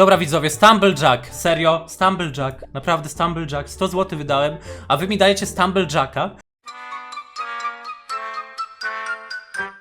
Dobra widzowie, Stumblejack, serio, Stumblejack, naprawdę Stumblejack, 100 zł wydałem, a wy mi dajecie Stumblejacka?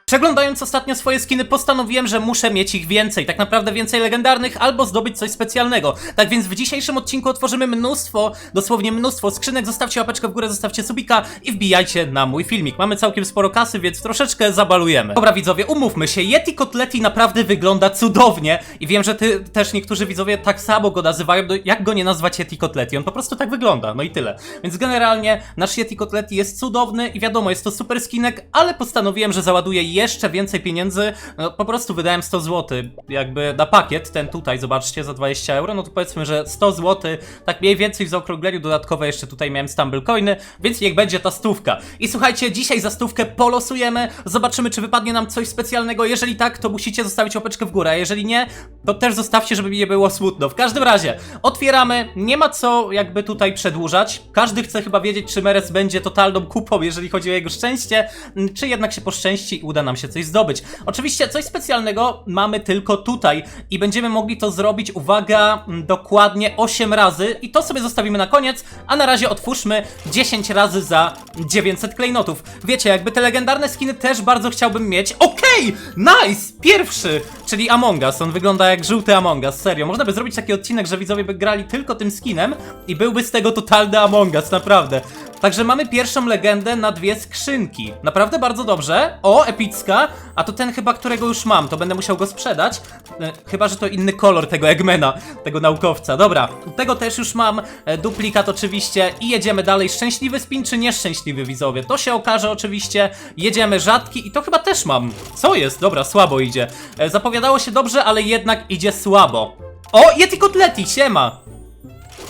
Przeglądając ostatnio swoje skiny, postanowiłem, że muszę mieć ich więcej, tak naprawdę więcej legendarnych, albo zdobyć coś specjalnego. Tak więc w dzisiejszym odcinku otworzymy mnóstwo, dosłownie mnóstwo skrzynek. Zostawcie łapeczkę w górę, zostawcie subika i wbijajcie na mój filmik. Mamy całkiem sporo kasy, więc troszeczkę zabalujemy. Dobra widzowie, umówmy się, Yeti Kotleti naprawdę wygląda cudownie i wiem, że ty też niektórzy widzowie tak samo go nazywają, no jak go nie nazwać Yeti Kotleti? On po prostu tak wygląda, no i tyle. Więc generalnie nasz Yeti Kotleti jest cudowny i wiadomo, jest to super skinek, ale postanowiłem, że załaduję jeszcze więcej pieniędzy. No, po prostu wydałem 100 zł jakby na pakiet, ten tutaj, zobaczcie, za 20 euro, no to powiedzmy, że 100 zł, tak mniej więcej w zaokrągleniu dodatkowe jeszcze tutaj miałem stumble coiny, więc niech będzie ta stówka. I słuchajcie, dzisiaj za stówkę polosujemy, zobaczymy, czy wypadnie nam coś specjalnego. Jeżeli tak, to musicie zostawić łapeczkę w górę, a jeżeli nie, to też zostawcie, żeby mi nie było smutno. W każdym razie, otwieramy, nie ma co jakby tutaj przedłużać. Każdy chce chyba wiedzieć, czy Meres będzie totalną kupą, jeżeli chodzi o jego szczęście, czy jednak się poszczęści i uda nam się coś zdobyć. Oczywiście coś specjalnego mamy tylko tutaj i będziemy mogli to zrobić, uwaga, m, dokładnie 8 razy i to sobie zostawimy na koniec, a na razie otwórzmy 10 razy za 900 klejnotów. Wiecie, jakby te legendarne skiny też bardzo chciałbym mieć. Okej, nice, pierwszy, czyli Among Us, on wygląda jak żółty Among Us, serio. Można by zrobić taki odcinek, że widzowie by grali tylko tym skinem i byłby z tego totalny Among Us, naprawdę. Także mamy pierwszą legendę na dwie skrzynki. Naprawdę bardzo dobrze. O, epicka. A to ten chyba, którego już mam. To będę musiał go sprzedać. E, chyba, że to inny kolor tego Eggmana, tego naukowca. Dobra, tego też już mam. E, duplikat oczywiście. I jedziemy dalej. Szczęśliwy spin czy nieszczęśliwy widzowie? To się okaże oczywiście. Jedziemy rzadki i to chyba też mam. Co jest? Dobra, słabo idzie. E, zapowiadało się dobrze, ale jednak idzie słabo. O, Yeti Kotleti, siema!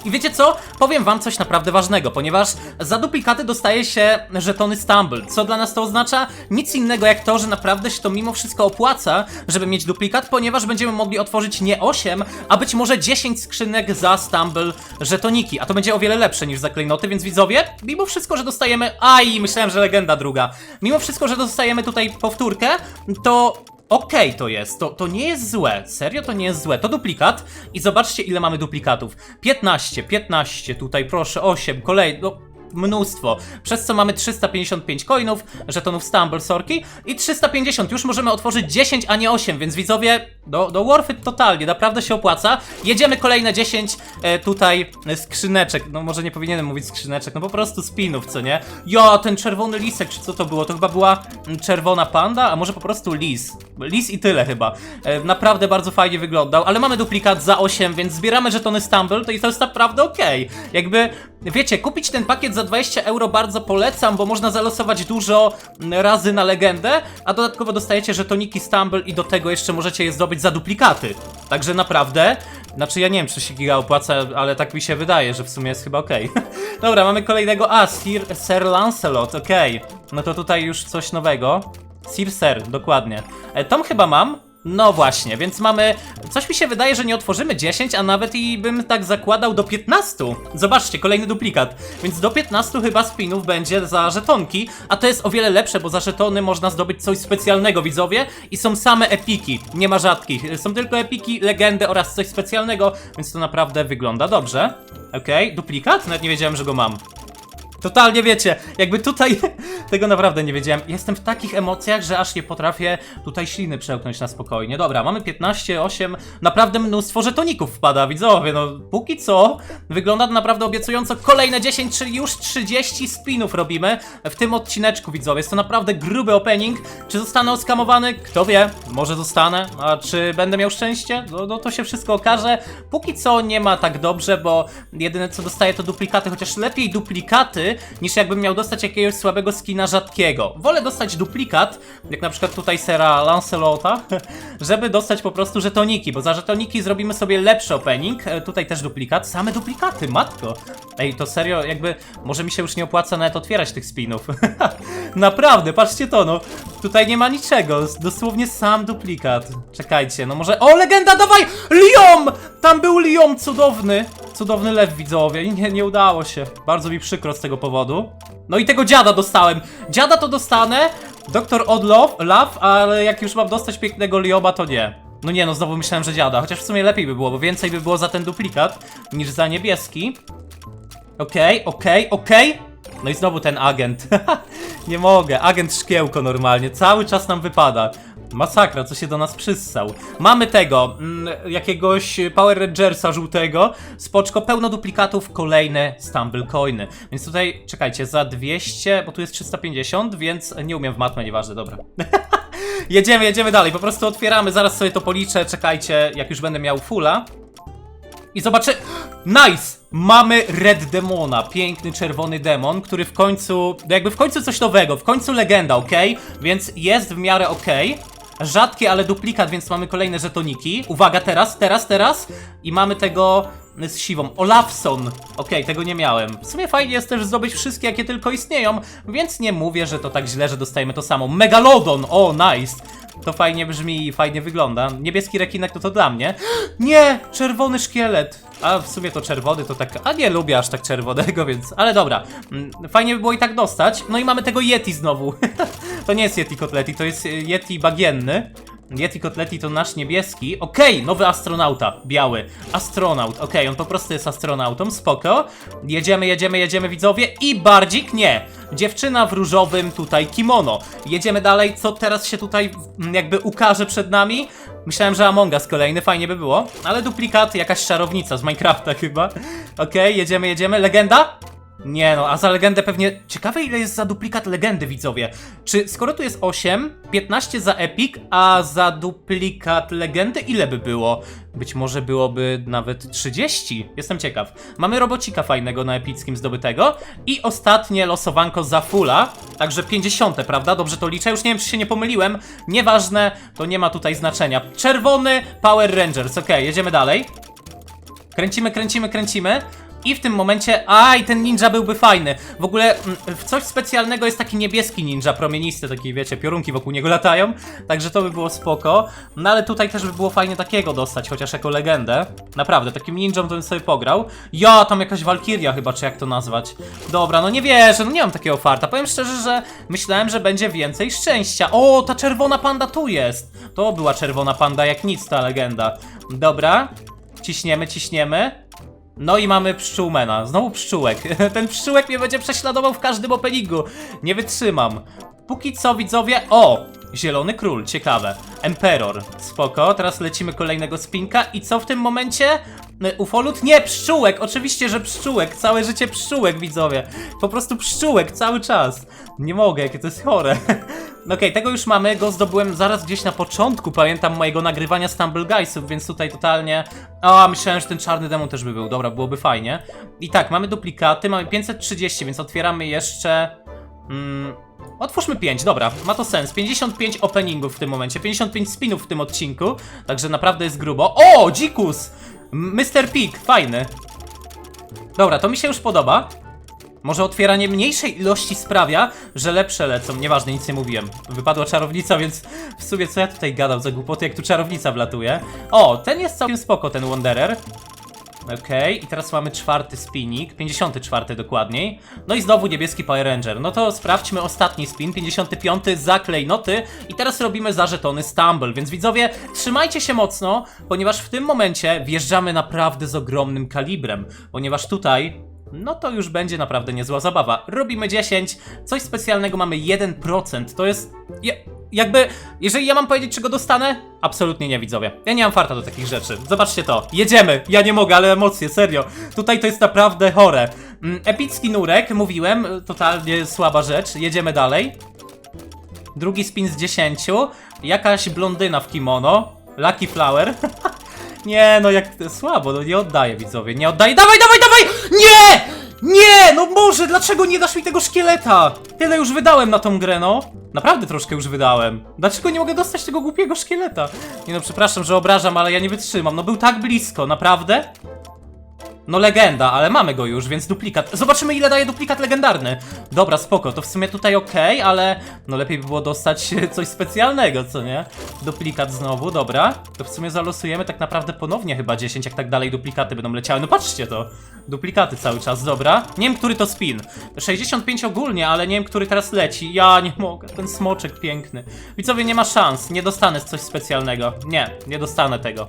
I wiecie co? Powiem wam coś naprawdę ważnego, ponieważ za duplikaty dostaje się żetony Stumble. Co dla nas to oznacza? Nic innego jak to, że naprawdę się to mimo wszystko opłaca, żeby mieć duplikat, ponieważ będziemy mogli otworzyć nie 8, a być może 10 skrzynek za Stumble żetoniki. A to będzie o wiele lepsze niż za klejnoty, więc widzowie, mimo wszystko, że dostajemy... Aj, myślałem, że legenda druga. Mimo wszystko, że dostajemy tutaj powtórkę, to Okej to jest, to, to nie jest złe, serio to nie jest złe, to duplikat i zobaczcie ile mamy duplikatów, 15, 15, tutaj proszę, 8, kolej, no mnóstwo, przez co mamy 355 coinów, żetonów Stumble Sorki i 350, już możemy otworzyć 10, a nie 8, więc widzowie, do, do worth it totalnie, naprawdę się opłaca, jedziemy kolejne 10 e, tutaj e, skrzyneczek, no może nie powinienem mówić skrzyneczek, no po prostu spinów, co nie, ja, ten czerwony lisek, czy co to było, to chyba była mm, czerwona panda, a może po prostu lis, lis i tyle chyba, e, naprawdę bardzo fajnie wyglądał, ale mamy duplikat za 8, więc zbieramy żetony Stumble, to i to jest naprawdę okej, jakby, wiecie, kupić ten pakiet za 20 euro bardzo polecam, bo można zalosować dużo razy na legendę, a dodatkowo dostajecie żetoniki Stumble i do tego jeszcze możecie je zdobyć za duplikaty. Także naprawdę, znaczy ja nie wiem, czy się giga opłaca, ale tak mi się wydaje, że w sumie jest chyba okej. Dobra, mamy kolejnego, a, Sir, Sir Lancelot, okej. No to tutaj już coś nowego. Sir Ser, dokładnie. E, Tom chyba mam. No właśnie, więc mamy. Coś mi się wydaje, że nie otworzymy 10, a nawet i bym tak zakładał do 15. Zobaczcie, kolejny duplikat. Więc do 15 chyba spinów będzie za żetonki, a to jest o wiele lepsze, bo za żetony można zdobyć coś specjalnego, widzowie. I są same epiki, nie ma rzadkich. Są tylko epiki, legendy oraz coś specjalnego, więc to naprawdę wygląda dobrze. Okej, duplikat? Nawet nie wiedziałem, że go mam. Totalnie wiecie, jakby tutaj tego naprawdę nie wiedziałem. Jestem w takich emocjach, że aż nie potrafię tutaj śliny przełknąć na spokojnie. Dobra, mamy 15, 8, naprawdę mnóstwo żetoników wpada, widzowie. No, póki co wygląda to naprawdę obiecująco. Kolejne 10, czyli już 30 spinów robimy w tym odcineczku, widzowie. Jest to naprawdę gruby opening. Czy zostanę oskamowany? Kto wie, może zostanę. A czy będę miał szczęście? No, no to się wszystko okaże. Póki co nie ma tak dobrze, bo jedyne co dostaję to duplikaty, chociaż lepiej duplikaty niż jakbym miał dostać jakiegoś słabego skina rzadkiego. Wolę dostać duplikat, jak na przykład tutaj sera Lancelota, żeby dostać po prostu żetoniki, bo za żetoniki zrobimy sobie lepszy opening. E, Tutaj też duplikat, same duplikaty, matko. Ej, to serio, jakby może mi się już nie opłaca nawet otwierać tych spinów. Naprawdę, patrzcie to, no. Tutaj nie ma niczego, dosłownie sam duplikat. Czekajcie, no może... O, legenda, dawaj! Liom! Tam był Liom cudowny. Cudowny lew widzowie nie, nie udało się. Bardzo mi przykro z tego powodu. No i tego dziada dostałem. Dziada to dostanę, Doktor Odlove, Love, ale jak już mam dostać pięknego Lioma, to nie. No nie no, znowu myślałem, że dziada, chociaż w sumie lepiej by było, bo więcej by było za ten duplikat niż za niebieski. Okej, okej, okej. No i znowu ten agent. nie mogę, agent szkiełko normalnie, cały czas nam wypada. Masakra, co się do nas przyssał. Mamy tego, mm, jakiegoś Power Rangersa żółtego, spoczko, pełno duplikatów, kolejne Stumble Coiny. Więc tutaj, czekajcie, za 200, bo tu jest 350, więc nie umiem w matmę, nieważne, dobra. jedziemy, jedziemy dalej, po prostu otwieramy, zaraz sobie to policzę, czekajcie, jak już będę miał fulla. I zobaczę. Nice! Mamy Red Demona, piękny czerwony demon, który w końcu. Jakby w końcu coś nowego, w końcu legenda, ok? Więc jest w miarę ok. Rzadki, ale duplikat, więc mamy kolejne żetoniki. Uwaga, teraz, teraz, teraz. I mamy tego z siwą. Olafson. Okej, tego nie miałem. W sumie fajnie jest też zdobyć wszystkie, jakie tylko istnieją, więc nie mówię, że to tak źle, że dostajemy to samo. Megalodon! O, nice! To fajnie brzmi i fajnie wygląda. Niebieski rekinek to to dla mnie. Nie! Czerwony szkielet! A w sumie to czerwony to tak. A nie lubię aż tak czerwonego, więc. Ale dobra. Mm, Fajnie by było i tak dostać. No i mamy tego Yeti znowu. to nie jest Yeti Kotleti, to jest y, Yeti bagienny. Yeti Kotleti to nasz niebieski. Okej, nowy astronauta. Biały. Astronaut. Okej, on po prostu jest astronautą. Spoko. Jedziemy, jedziemy, jedziemy, widzowie. I bardzik nie. Dziewczyna w różowym tutaj kimono. Jedziemy dalej. Co teraz się tutaj mm, jakby ukaże przed nami? Myślałem, że Among Us kolejny, fajnie by było. Ale duplikat, jakaś czarownica z Minecrafta chyba. Okej, jedziemy, jedziemy. Legenda? Nie no, a za legendę pewnie. Ciekawe ile jest za duplikat legendy, widzowie. Czy skoro tu jest 8, 15 za epic, a za duplikat legendy ile by było? Być może byłoby nawet 30. Jestem ciekaw. Mamy robocika fajnego na epickim zdobytego. I ostatnie losowanko za fulla. Także 50, prawda? Dobrze to liczę. Już nie wiem, czy się nie pomyliłem. Nieważne, to nie ma tutaj znaczenia. Czerwony Power Rangers. Okej, jedziemy dalej. Kręcimy, kręcimy, kręcimy. I w tym momencie, aj, ten ninja byłby fajny. W ogóle mm, w coś specjalnego jest taki niebieski ninja, promienisty, taki wiecie, piorunki wokół niego latają. Także to by było spoko. No ale tutaj też by było fajnie takiego dostać, chociaż jako legendę. Naprawdę, takim ninją to bym sobie pograł. Ja, tam jakaś walkiria chyba, czy jak to nazwać. Dobra, no nie wierzę, no nie mam takiego farta. Powiem szczerze, że myślałem, że będzie więcej szczęścia. O, ta czerwona panda tu jest. To była czerwona panda jak nic ta legenda. Dobra, ciśniemy, ciśniemy. No i mamy pszczółmena. Znowu pszczółek. Ten pszczółek mnie będzie prześladował w każdym openingu. Nie wytrzymam. Póki co widzowie. O! Zielony król, ciekawe. Emperor, spoko. Teraz lecimy kolejnego spinka. I co w tym momencie? Ufolut? Nie, pszczółek! Oczywiście, że pszczółek. Całe życie pszczółek, widzowie. Po prostu pszczółek, cały czas. Nie mogę, jakie to jest chore. Okej, tego już mamy, go zdobyłem zaraz gdzieś na początku, pamiętam mojego nagrywania Stumble Guysów, więc tutaj totalnie... O, myślałem, że ten czarny demon też by był, dobra, byłoby fajnie. I tak, mamy duplikaty, mamy 530, więc otwieramy jeszcze... Mm, otwórzmy 5, dobra, ma to sens. 55 openingów w tym momencie, 55 spinów w tym odcinku, także naprawdę jest grubo. O, dzikus! Mr. Pig, fajny. Dobra, to mi się już podoba. Może otwieranie mniejszej ilości sprawia, że lepsze lecą. Nieważne, nic nie mówiłem. Wypadła czarownica, więc w sumie co ja tutaj gadam za głupoty, jak tu czarownica wlatuje. O, ten jest całkiem spoko, ten Wanderer. Okej, i teraz mamy czwarty spinik, 54 dokładniej. No i znowu niebieski Power Ranger. No to sprawdźmy ostatni spin, 55 za klejnoty. I teraz robimy za żetony Stumble. Więc widzowie, trzymajcie się mocno, ponieważ w tym momencie wjeżdżamy naprawdę z ogromnym kalibrem. Ponieważ tutaj no to już będzie naprawdę niezła zabawa. Robimy 10, coś specjalnego mamy 1%. To jest. Ja, jakby, jeżeli ja mam powiedzieć, czego dostanę, absolutnie nie widzowie. Ja nie mam farta do takich rzeczy. Zobaczcie to. Jedziemy. Ja nie mogę, ale emocje, serio. Tutaj to jest naprawdę chore. Mm, Epicki nurek, mówiłem, totalnie słaba rzecz. Jedziemy dalej. Drugi spin z 10. Jakaś blondyna w kimono. Lucky Flower. Nie, no jak słabo, no nie oddaję widzowie, nie oddaję. Dawaj, dawaj, dawaj! Nie! Nie! No może, dlaczego nie dasz mi tego szkieleta? Tyle już wydałem na tą grę, no. Naprawdę troszkę już wydałem. Dlaczego nie mogę dostać tego głupiego szkieleta? Nie no, przepraszam, że obrażam, ale ja nie wytrzymam. No był tak blisko, naprawdę? No legenda, ale mamy go już, więc duplikat. Zobaczymy ile daje duplikat legendarny. Dobra, spoko, to w sumie tutaj okej, ale no lepiej by było dostać coś specjalnego, co nie? Duplikat znowu, dobra. To w sumie zalosujemy tak naprawdę ponownie chyba 10, jak tak dalej duplikaty będą leciały. No patrzcie to. Duplikaty cały czas, dobra. Nie wiem, który to spin. 65 ogólnie, ale nie wiem, który teraz leci. Ja nie mogę, ten smoczek piękny. Widzowie, nie ma szans, nie dostanę coś specjalnego. Nie, nie dostanę tego.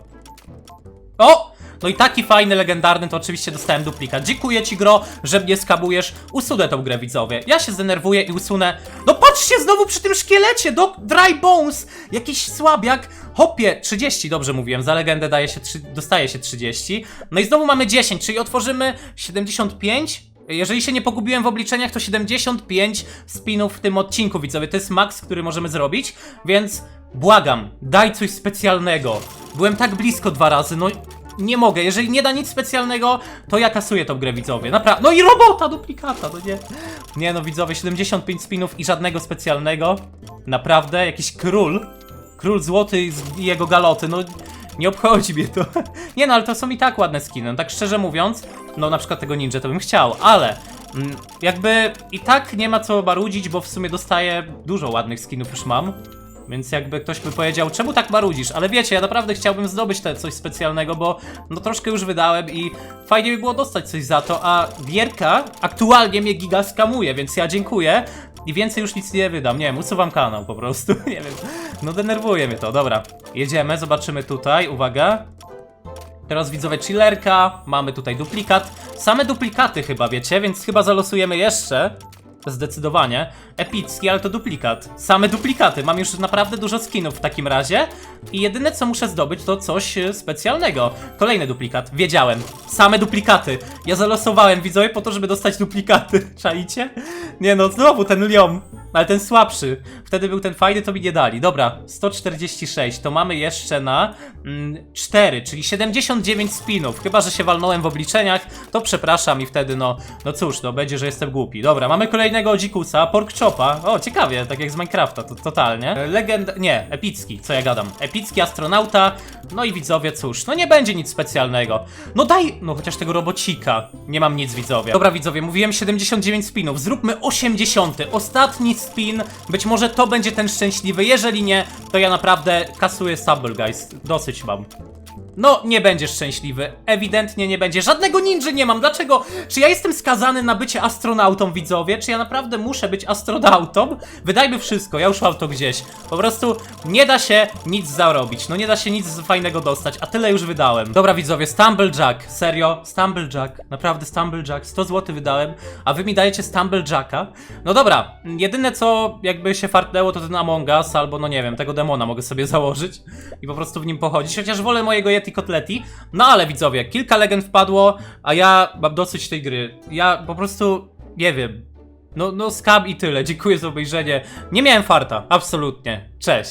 O! No i taki fajny, legendarny, to oczywiście dostałem duplikat. Dziękuję ci, Gro, że mnie skabujesz. Usunę tą grę, widzowie. Ja się zdenerwuję i usunę... No patrzcie, znowu przy tym szkielecie, do Dry Bones! Jakiś słabiak. Hopie, 30, dobrze mówiłem, za legendę daje się, trzy- dostaje się 30. No i znowu mamy 10, czyli otworzymy 75... Jeżeli się nie pogubiłem w obliczeniach, to 75 spinów w tym odcinku, widzowie. To jest maks, który możemy zrobić, więc błagam, daj coś specjalnego. Byłem tak blisko dwa razy, no nie mogę. Jeżeli nie da nic specjalnego, to ja kasuję tą grę, widzowie. Naprawdę. No i robota, duplikata, no nie. Nie no, widzowie, 75 spinów i żadnego specjalnego. Naprawdę, jakiś król. Król złoty i jego galoty, no nie obchodzi mnie to. Nie no, ale to są i tak ładne skiny. No, tak szczerze mówiąc, no na przykład tego ninja to bym chciał, ale mm, jakby i tak nie ma co marudzić, bo w sumie dostaję dużo ładnych skinów już mam. Więc jakby ktoś by powiedział, czemu tak marudzisz? Ale wiecie, ja naprawdę chciałbym zdobyć te coś specjalnego, bo no troszkę już wydałem i fajnie by było dostać coś za to, a Gierka aktualnie mnie giga skamuje, więc ja dziękuję i więcej już nic nie wydam. Nie wiem, usuwam kanał po prostu, nie wiem. No denerwuje mnie to, dobra. Jedziemy, zobaczymy tutaj, uwaga. Teraz widzowie chillerka, mamy tutaj duplikat. Same duplikaty chyba, wiecie, więc chyba zalosujemy jeszcze. Zdecydowanie. Epicki, ale to duplikat. Same duplikaty. Mam już naprawdę dużo skinów w takim razie. I jedyne co muszę zdobyć to coś e, specjalnego. Kolejny duplikat. Wiedziałem. Same duplikaty. Ja zalosowałem widzowie po to, żeby dostać duplikaty. Czaicie? Nie no, znowu ten Liom. Ale ten słabszy. Wtedy był ten fajny, to mi nie dali. Dobra, 146. To mamy jeszcze na mm, 4, czyli 79 spinów. Chyba, że się walnąłem w obliczeniach, to przepraszam i wtedy no, no cóż, no będzie, że jestem głupi. Dobra, mamy kolejnego dzikusa, pork chopa. O, ciekawie, tak jak z Minecrafta, to totalnie. Legenda, nie, epicki, co ja gadam. Epicki astronauta. No i widzowie, cóż, no nie będzie nic specjalnego. No daj, no chociaż tego robocika. Nie mam nic, widzowie. Dobra, widzowie, mówiłem 79 spinów. Zróbmy 80. Ostatni spin. Być może to będzie ten szczęśliwy. Jeżeli nie, to ja naprawdę kasuję Sable, guys. Dosyć mam. No, nie będziesz szczęśliwy. Ewidentnie nie będzie. Żadnego ninja nie mam. Dlaczego? Czy ja jestem skazany na bycie astronautą, widzowie? Czy ja naprawdę muszę być astronautą? Wydajmy wszystko, ja już mam to gdzieś. Po prostu nie da się nic zarobić. No nie da się nic fajnego dostać, a tyle już wydałem. Dobra, widzowie, Stumblejack. Serio, Stumblejack. Naprawdę Stumblejack. 100 zł wydałem, a wy mi dajecie Stumblejacka? No dobra, jedyne co jakby się fartnęło to ten Among Us, albo no nie wiem, tego demona mogę sobie założyć i po prostu w nim pochodzić, chociaż wolę mojego Yeti Kotleti. No ale widzowie, kilka legend wpadło, a ja mam dosyć tej gry. Ja po prostu, nie wiem, no, no skam i tyle. Dziękuję za obejrzenie. Nie miałem farta, absolutnie. Cześć.